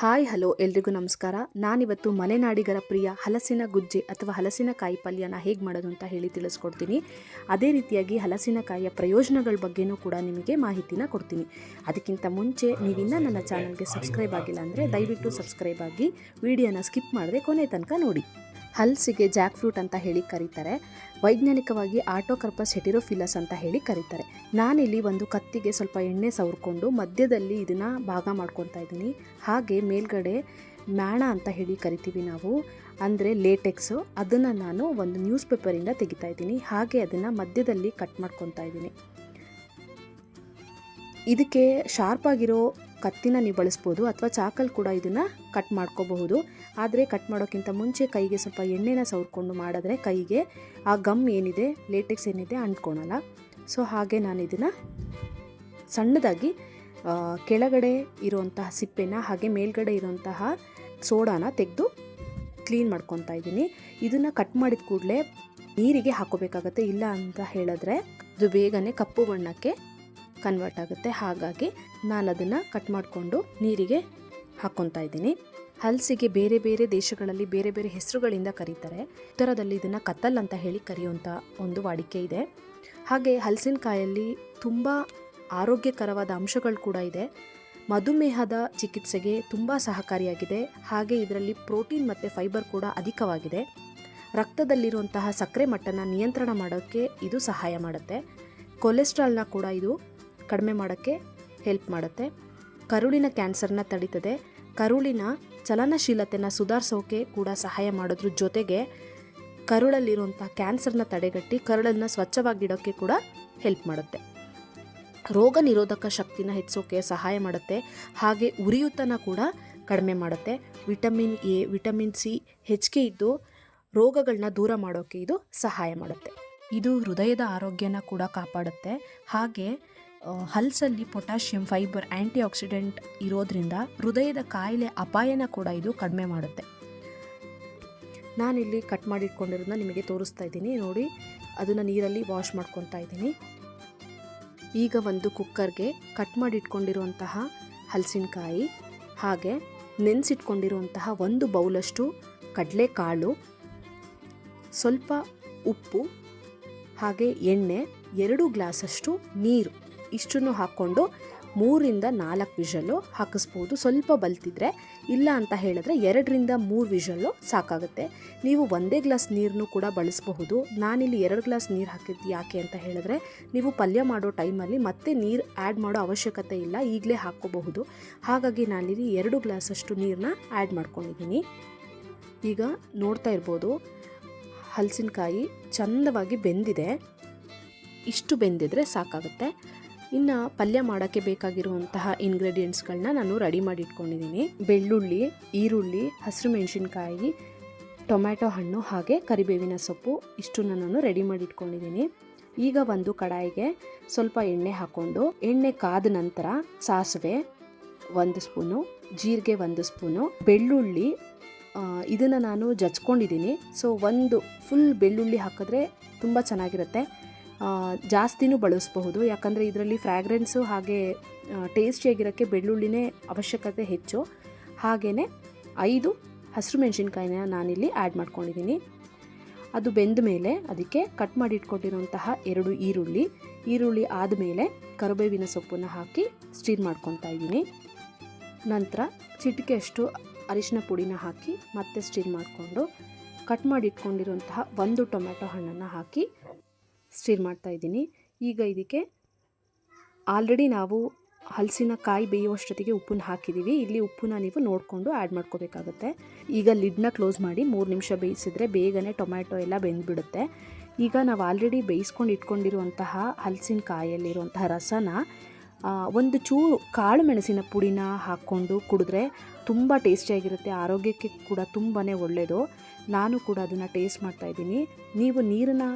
Hi hello ಎಲ್ರಿಗೂ ನಮಸ್ಕಾರ. ನಾನಿವತ್ತು ಮಲೆನಾಡಿಗರ ಪ್ರಿಯ ಹಲಸಿನ ಗುಜ್ಜೆ ಅಥವಾ ಹಲಸಿನಕಾಯಿ ಪಲ್ಯನ ಹೇಗೆ ಮಾಡೋದು ಅಂತ ಹೇಳಿ ತಿಳಿಸ್ಕೊಡ್ತೀನಿ. ಅದೇ ರೀತಿಯಾಗಿ ಹಲಸಿನಕಾಯಿಯ ಪ್ರಯೋಜನಗಳ ಬಗ್ಗೆನೂ ಕೂಡ ನಿಮಗೆ ಮಾಹಿತಿನ ಕೊಡ್ತೀನಿ. ಅದಕ್ಕಿಂತ ಮುಂಚೆ ನೀವಿನ್ನ ನನ್ನ ಚಾನಲ್ಗೆ ಸಬ್ಸ್ಕ್ರೈಬ್ ಆಗಿಲ್ಲ ಅಂದರೆ ದಯವಿಟ್ಟು ಸಬ್ಸ್ಕ್ರೈಬ್ ಆಗಿ ವಿಡಿಯೋನ ಸ್ಕಿಪ್ ಮಾಡದೆ ಕೊನೆ ತನಕ ನೋಡಿ. ಹಲ್ಸಿಗೆ ಜಾಕ್ ಫ್ರೂಟ್ ಅಂತ ಹೇಳಿ ಕರೀತಾರೆ. ವೈಜ್ಞಾನಿಕವಾಗಿ ಆಟೋಕರ್ಪಸ್ ಹೆಟಿರೋಫಿಲಸ್ ಅಂತ ಹೇಳಿ ಕರೀತಾರೆ. ನಾನಿಲ್ಲಿ ಒಂದು ಕತ್ತಿಗೆ ಸ್ವಲ್ಪ ಎಣ್ಣೆ ಸವರ್ಕೊಂಡು ಮಧ್ಯದಲ್ಲಿ ಇದನ್ನು ಭಾಗ ಮಾಡ್ಕೊತಾ ಇದ್ದೀನಿ. ಹಾಗೆ ಮೇಲ್ಗಡೆ ಮ್ಯಾಣ ಅಂತ ಹೇಳಿ ಕರಿತೀವಿ ನಾವು, ಅಂದರೆ ಲೇಟೆಕ್ಸು. ಅದನ್ನು ನಾನು ಒಂದು ನ್ಯೂಸ್ ಪೇಪರಿಂದ ತೆಗಿತಾ ಇದ್ದೀನಿ. ಹಾಗೆ ಅದನ್ನು ಮಧ್ಯದಲ್ಲಿ ಕಟ್ ಮಾಡ್ಕೊತಾ ಇದ್ದೀನಿ. ಇದಕ್ಕೆ ಶಾರ್ಪ್ ಆಗಿರೋ ಕತ್ತಿನ ನೀವು ಬಳಸ್ಬೋದು ಅಥವಾ ಚಾಕಲ್ ಕೂಡ ಇದನ್ನು ಕಟ್ ಮಾಡ್ಕೋಬಹುದು. ಆದರೆ ಕಟ್ ಮಾಡೋಕ್ಕಿಂತ ಮುಂಚೆ ಕೈಗೆ ಸ್ವಲ್ಪ ಎಣ್ಣೆನ ಸವರ್ಕೊಂಡು ಮಾಡಿದ್ರೆ ಕೈಗೆ ಆ ಗಮ್ ಏನಿದೆ ಲೇಟೆಕ್ಸ್ ಏನಿದೆ ಅಂಟ್ಕೊಳಲ್ಲ. ಸೊ ಹಾಗೆ ನಾನು ಇದನ್ನು ಸಣ್ಣದಾಗಿ ಕೆಳಗಡೆ ಇರುವಂತಹ ಸಿಪ್ಪೆನ ಹಾಗೆ ಮೇಲ್ಗಡೆ ಇರುವಂತಹ ಸೋಡಾನ ತೆಗೆದು ಕ್ಲೀನ್ ಮಾಡ್ಕೊತಾ ಇದ್ದೀನಿ. ಇದನ್ನು ಕಟ್ ಮಾಡಿದ ಕೂಡಲೇ ನೀರಿಗೆ ಹಾಕೋಬೇಕಾಗತ್ತೆ. ಇಲ್ಲ ಅಂತ ಹೇಳಿದ್ರೆ ಅದು ಬೇಗನೆ ಕಪ್ಪು ಬಣ್ಣಕ್ಕೆ ಕನ್ವರ್ಟ್ ಆಗುತ್ತೆ. ಹಾಗಾಗಿ ನಾನು ಅದನ್ನು ಕಟ್ ಮಾಡಿಕೊಂಡು ನೀರಿಗೆ ಹಾಕ್ಕೊತಾ ಇದ್ದೀನಿ. ಹಲ್ಸಿಗೆ ಬೇರೆ ಬೇರೆ ದೇಶಗಳಲ್ಲಿ ಬೇರೆ ಬೇರೆ ಹೆಸರುಗಳಿಂದ ಕರೀತಾರೆ. ಉತ್ತರದಲ್ಲಿ ಇದನ್ನು ಕತ್ತಲ್ ಅಂತ ಹೇಳಿ ಕರೆಯುವಂಥ ಒಂದು ವಾಡಿಕೆ ಇದೆ. ಹಾಗೆ ಹಲಸಿನಕಾಯಲ್ಲಿ ತುಂಬ ಆರೋಗ್ಯಕರವಾದ ಅಂಶಗಳು ಕೂಡ ಇದೆ. ಮಧುಮೇಹದ ಚಿಕಿತ್ಸೆಗೆ ತುಂಬ ಸಹಕಾರಿಯಾಗಿದೆ. ಹಾಗೆ ಇದರಲ್ಲಿ ಪ್ರೋಟೀನ್ ಮತ್ತು ಫೈಬರ್ ಕೂಡ ಅಧಿಕವಾಗಿದೆ. ರಕ್ತದಲ್ಲಿರುವಂತಹ ಸಕ್ಕರೆ ಮಟ್ಟನ ನಿಯಂತ್ರಣ ಮಾಡೋಕ್ಕೆ ಇದು ಸಹಾಯ ಮಾಡುತ್ತೆ. ಕೊಲೆಸ್ಟ್ರಾಲ್ನ ಕೂಡ ಇದು ಕಡಿಮೆ ಮಾಡೋಕ್ಕೆ ಹೆಲ್ಪ್ ಮಾಡುತ್ತೆ. ಕರುಳಿನ ಕ್ಯಾನ್ಸರ್ನ ತಡೀತದೆ. ಕರುಳಿನ ಚಲನಶೀಲತೆನ ಸುಧಾರಿಸೋಕೆ ಕೂಡ ಸಹಾಯ ಮಾಡೋದ್ರ ಜೊತೆಗೆ ಕರುಳಲ್ಲಿರುವಂಥ ಕ್ಯಾನ್ಸರ್ನ ತಡೆಗಟ್ಟಿ ಕರುಳನ್ನು ಸ್ವಚ್ಛವಾಗಿಡೋಕ್ಕೆ ಕೂಡ ಹೆಲ್ಪ್ ಮಾಡುತ್ತೆ. ರೋಗ ನಿರೋಧಕ ಶಕ್ತಿನ ಹೆಚ್ಚೋಕೆ ಸಹಾಯ ಮಾಡುತ್ತೆ. ಹಾಗೆ ಉರಿಯೂತನ ಕೂಡ ಕಡಿಮೆ ಮಾಡುತ್ತೆ. ವಿಟಮಿನ್ ಎ, ವಿಟಮಿನ್ ಸಿ ಹೆಚ್ಚಿಗೆ ಇದ್ದು ರೋಗಗಳನ್ನ ದೂರ ಮಾಡೋಕ್ಕೆ ಇದು ಸಹಾಯ ಮಾಡುತ್ತೆ. ಇದು ಹೃದಯದ ಆರೋಗ್ಯನ ಕೂಡ ಕಾಪಾಡುತ್ತೆ. ಹಾಗೆ ಹಲ್ಸಲ್ಲಿ ಪೊಟ್ಯಾಷಿಯಂ ಫೈಬರ್ ಆ್ಯಂಟಿ ಆಕ್ಸಿಡೆಂಟ್ ಇರೋದ್ರಿಂದ ಹೃದಯದ ಕಾಯಿಲೆ ಅಪಾಯನ ಕೂಡ ಇದು ಕಡಿಮೆ ಮಾಡುತ್ತೆ. ನಾನಿಲ್ಲಿ ಕಟ್ ಮಾಡಿಟ್ಕೊಂಡಿರೋದನ್ನ ನಿಮಗೆ ತೋರಿಸ್ತಾ ಇದ್ದೀನಿ. ನೋಡಿ, ಅದನ್ನು ನೀರಲ್ಲಿ ವಾಶ್ ಮಾಡ್ಕೊತಾ ಇದ್ದೀನಿ. ಈಗ ಒಂದು ಕುಕ್ಕರ್ಗೆ ಕಟ್ ಮಾಡಿಟ್ಕೊಂಡಿರುವಂತಹ ಹಲಸಿನಕಾಯಿ, ಹಾಗೆ ನೆನೆಸಿಟ್ಕೊಂಡಿರುವಂತಹ ಒಂದು ಬೌಲಷ್ಟು ಕಡಲೆಕಾಳು, ಸ್ವಲ್ಪ ಉಪ್ಪು, ಹಾಗೆ ಎಣ್ಣೆ, ಎರಡು ಗ್ಲಾಸಷ್ಟು ನೀರು. ಇಷ್ಟನ್ನು ಹಾಕ್ಕೊಂಡು ಮೂರಿಂದ ನಾಲ್ಕು ವಿಷಲ್ಲು ಹಾಕಿಸ್ಬೋದು. ಸ್ವಲ್ಪ ಬಲ್ತಿದ್ರೆ, ಇಲ್ಲ ಅಂತ ಹೇಳಿದ್ರೆ ಎರಡರಿಂದ ಮೂರು ವಿಷಲ್ಲು ಸಾಕಾಗುತ್ತೆ. ನೀವು ಒಂದೇ ಗ್ಲಾಸ್ ನೀರನ್ನು ಕೂಡ ಬಳಸಬಹುದು. ನಾನಿಲ್ಲಿ ಎರಡು ಗ್ಲಾಸ್ ನೀರು ಹಾಕಿದ್ದು ಯಾಕೆ ಅಂತ ಹೇಳಿದ್ರೆ, ನೀವು ಪಲ್ಯ ಮಾಡೋ ಟೈಮಲ್ಲಿ ಮತ್ತೆ ನೀರು ಆ್ಯಡ್ ಮಾಡೋ ಅವಶ್ಯಕತೆ ಇಲ್ಲ, ಈಗಲೇ ಹಾಕ್ಕೋಬಹುದು. ಹಾಗಾಗಿ ನಾನಿಲ್ಲಿ ಎರಡು ಗ್ಲಾಸಷ್ಟು ನೀರನ್ನ ಆ್ಯಡ್ ಮಾಡ್ಕೊಂಡಿದ್ದೀನಿ. ಈಗ ನೋಡ್ತಾ ಇರ್ಬೋದು, ಹಲಸಿನಕಾಯಿ ಚಂದವಾಗಿ ಬೆಂದಿದೆ. ಇಷ್ಟು ಬೆಂದಿದ್ರೆ ಸಾಕಾಗುತ್ತೆ. ಇನ್ನು ಪಲ್ಯ ಮಾಡೋಕ್ಕೆ ಬೇಕಾಗಿರುವಂತಹ ಇಂಗ್ರೀಡಿಯೆಂಟ್ಸ್ಗಳನ್ನ ನಾನು ರೆಡಿ ಮಾಡಿ ಇಟ್ಕೊಂಡಿದ್ದೀನಿ ಬೆಳ್ಳುಳ್ಳಿ, ಈರುಳ್ಳಿ, ಹಸಿರು ಮೆಣಸಿನ್ಕಾಯಿ, ಟೊಮ್ಯಾಟೊ ಹಣ್ಣು ಹಾಗೆ ಕರಿಬೇವಿನ ಸೊಪ್ಪು ಇಷ್ಟನ್ನು ನಾನು ರೆಡಿ ಮಾಡಿ ಇಟ್ಕೊಂಡಿದ್ದೀನಿ ಈಗ ಒಂದು ಕಡಾಯಿಗೆ ಸ್ವಲ್ಪ ಎಣ್ಣೆ ಹಾಕ್ಕೊಂಡು ಎಣ್ಣೆ ಕಾದ ನಂತರ ಸಾಸಿವೆ ಒಂದು ಸ್ಪೂನು, ಜೀರಿಗೆ ಒಂದು ಸ್ಪೂನು, ಬೆಳ್ಳುಳ್ಳಿ ಇದನ್ನು ನಾನು ಜಚ್ಕೊಂಡಿದ್ದೀನಿ ಸೊ ಒಂದು ಫುಲ್ ಬೆಳ್ಳುಳ್ಳಿ ಹಾಕಿದ್ರೆ ತುಂಬ ಚೆನ್ನಾಗಿರುತ್ತೆ. ಜಾಸ್ತಿನೂ ಬಳಸಬಹುದು. ಯಾಕಂದರೆ ಇದರಲ್ಲಿ ಫ್ರ್ಯಾಗ್ರೆನ್ಸು ಹಾಗೆ ಟೇಸ್ಟಿಯಾಗಿರೋಕ್ಕೆ ಬೆಳ್ಳುಳ್ಳಿನೇ ಅವಶ್ಯಕತೆ ಹೆಚ್ಚು. ಹಾಗೆಯೇ ಐದು ಹಸಿರು ಮೆಣಸಿನ್ಕಾಯಿನ ನಾನಿಲ್ಲಿ ಆ್ಯಡ್ ಮಾಡ್ಕೊಂಡಿದ್ದೀನಿ ಅದು ಬೆಂದ ಮೇಲೆ ಅದಕ್ಕೆ ಕಟ್ ಮಾಡಿ ಇಟ್ಕೊಂಡಿರುವಂತಹ ಎರಡು ಈರುಳ್ಳಿ. ಈರುಳ್ಳಿ ಆದಮೇಲೆ ಕರಿಬೇವಿನ ಸೊಪ್ಪನ್ನು ಹಾಕಿ ಸ್ಟೀರ್ ಮಾಡ್ಕೊತಾ ಇದ್ದೀನಿ. ನಂತರ ಚಿಟಿಕೆಯಷ್ಟು ಅರಿಶಿನ ಪುಡಿನ ಹಾಕಿ ಮತ್ತೆ ಸ್ಟೀರ್ ಮಾಡಿಕೊಂಡು ಕಟ್ ಮಾಡಿ ಇಟ್ಕೊಂಡಿರುವಂತಹ ಒಂದು ಟೊಮೆಟೊ ಹಣ್ಣನ್ನು ಹಾಕಿ ಸ್ಟೀರ್ ಮಾಡ್ತಾ ಇದ್ದೀನಿ. ಈಗ ಇದಕ್ಕೆ ಆಲ್ರೆಡಿ ನಾವು ಹಲಸಿನಕಾಯಿ ಬೇಯುವಷ್ಟೊತ್ತಿಗೆ ಉಪ್ಪನ್ನು ಹಾಕಿದ್ದೀವಿ. ಇಲ್ಲಿ ಉಪ್ಪನ್ನ ನೀವು ನೋಡಿಕೊಂಡು ಆ್ಯಡ್ ಮಾಡ್ಕೋಬೇಕಾಗುತ್ತೆ. ಈಗ ಲಿಡ್ನ ಕ್ಲೋಸ್ ಮಾಡಿ ಮೂರು ನಿಮಿಷ ಬೇಯಿಸಿದ್ರೆ ಬೇಗನೆ ಟೊಮ್ಯಾಟೊ ಎಲ್ಲ ಬೆಂದ್ಬಿಡುತ್ತೆ. ಈಗ ನಾವು ಆಲ್ರೆಡಿ ಬೇಯಿಸ್ಕೊಂಡು ಇಟ್ಕೊಂಡಿರುವಂತಹ ಹಲಸಿನಕಾಯಲ್ಲಿರುವಂತಹ ರಸನ ಒಂದು ಚೂರು ಕಾಳು ಮೆಣಸಿನ ಪುಡಿನ ಹಾಕ್ಕೊಂಡು ಕುಡಿದ್ರೆ ತುಂಬ ಟೇಸ್ಟಿಯಾಗಿರುತ್ತೆ ಆರೋಗ್ಯಕ್ಕೆ ಕೂಡ ತುಂಬಾ ಒಳ್ಳೆಯದು ನಾನು ಕೂಡ ಅದನ್ನು ಟೇಸ್ಟ್ ಮಾಡ್ತಾಯಿದ್ದೀನಿ ನೀವು ನೀರನ್ನ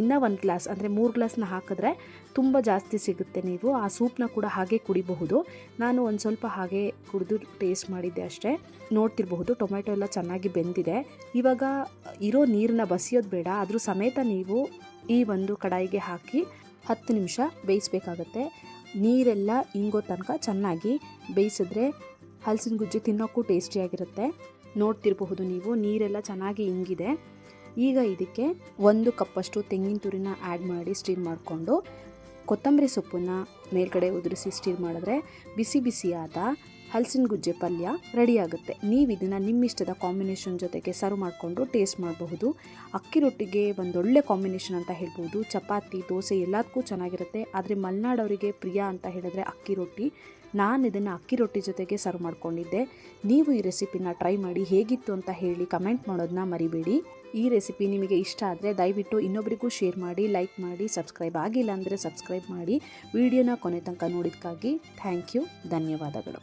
ಇನ್ನೂ ಒಂದು ಗ್ಲಾಸ್, ಅಂದರೆ ಮೂರು ಗ್ಲಾಸ್ನ ಹಾಕಿದ್ರೆ ತುಂಬ ಜಾಸ್ತಿ ಸಿಗುತ್ತೆ ನೀವು. ಆ ಸೂಪ್ನ ಕೂಡ ಹಾಗೆ ಕುಡಿಬಹುದು. ನಾನು ಒಂದು ಸ್ವಲ್ಪ ಹಾಗೆ ಕುಡಿದು ಟೇಸ್ಟ್ ಮಾಡಿದ್ದೆ ಅಷ್ಟೇ. ನೋಡ್ತಿರಬಹುದು ಟೊಮೆಟೊ ಎಲ್ಲ ಚೆನ್ನಾಗಿ ಬೆಂದಿದೆ. ಇವಾಗ ಇರೋ ನೀರನ್ನ ಬಸಿಯೋದು ಬೇಡ, ಆದರೂ ಸಮೇತ ನೀವು ಈ ಒಂದು ಕಡಾಯಿಗೆ ಹಾಕಿ ಹತ್ತು ನಿಮಿಷ ಬೇಯಿಸ್ಬೇಕಾಗತ್ತೆ. ನೀರೆಲ್ಲ ಇಂಗೋ ತನಕ ಚೆನ್ನಾಗಿ ಬೇಯಿಸಿದ್ರೆ ಹಲಸಿನ ಗುಜ್ಜು ತಿನ್ನೋಕ್ಕೂ ಟೇಸ್ಟಿಯಾಗಿರುತ್ತೆ ನೋಡ್ತಿರಬಹುದು ನೀವು, ನೀರೆಲ್ಲ ಚೆನ್ನಾಗಿ ಇಂಗಿದೆ. ಈಗ ಇದಕ್ಕೆ ಒಂದು ಕಪ್ಪಷ್ಟು ತೆಂಗಿನ ತುರಿನ ಆ್ಯಡ್ ಮಾಡಿ ಸ್ಟೀಮ್ ಮಾಡಿಕೊಂಡು ಕೊತ್ತಂಬರಿ ಸೊಪ್ಪನ್ನು ಮೇಲ್ಗಡೆ ಉದುರಿಸಿ ಸ್ಟೀರ್ ಮಾಡಿದ್ರೆ ಬಿಸಿ ಬಿಸಿಯಾದ ಹಲಸಿನ ಗುಜ್ಜೆ ಪಲ್ಯ ರೆಡಿಯಾಗುತ್ತೆ ನೀವು ಇದನ್ನು ನಿಮ್ಮಿಷ್ಟದ ಕಾಂಬಿನೇಷನ್ ಜೊತೆಗೆ ಸರ್ವ್ ಮಾಡಿಕೊಂಡು ಟೇಸ್ಟ್ ಮಾಡಬಹುದು. ಅಕ್ಕಿ ರೊಟ್ಟಿಗೆ ಒಂದೊಳ್ಳೆ ಕಾಂಬಿನೇಷನ್ ಅಂತ ಹೇಳ್ಬೋದು. ಚಪಾತಿ, ದೋಸೆ ಎಲ್ಲದಕ್ಕೂ ಚೆನ್ನಾಗಿರುತ್ತೆ. ಆದರೆ ಮಲೆನಾಡವರಿಗೆ ಪ್ರಿಯ ಅಂತ ಹೇಳಿದ್ರೆ ಅಕ್ಕಿ ರೊಟ್ಟಿ. ನಾನು ಇದನ್ನು ಅಕ್ಕಿ ರೊಟ್ಟಿ ಜೊತೆಗೆ ಸರ್ವ್ ಮಾಡ್ಕೊಂಡಿದ್ದೆ. ನೀವು ಈ ರೆಸಿಪಿನ ಟ್ರೈ ಮಾಡಿ ಹೇಗಿತ್ತು ಅಂತ ಹೇಳಿ ಕಮೆಂಟ್ ಮಾಡೋದನ್ನ ಮರಿಬೇಡಿ. ಈ ರೆಸಿಪಿ ನಿಮಗೆ ಇಷ್ಟ ಆದರೆ ದಯವಿಟ್ಟು ಇನ್ನೊಬ್ಬರಿಗೂ ಶೇರ್ ಮಾಡಿ, ಲೈಕ್ ಮಾಡಿ, ಸಬ್ಸ್ಕ್ರೈಬ್ ಆಗಿಲ್ಲ ಅಂದರೆ ಸಬ್ಸ್ಕ್ರೈಬ್ ಮಾಡಿ. ವಿಡಿಯೋನ ಕೊನೆ ತನಕ ನೋಡಿದ್ದಕ್ಕಾಗಿ ಥ್ಯಾಂಕ್ ಯು, ಧನ್ಯವಾದಗಳು.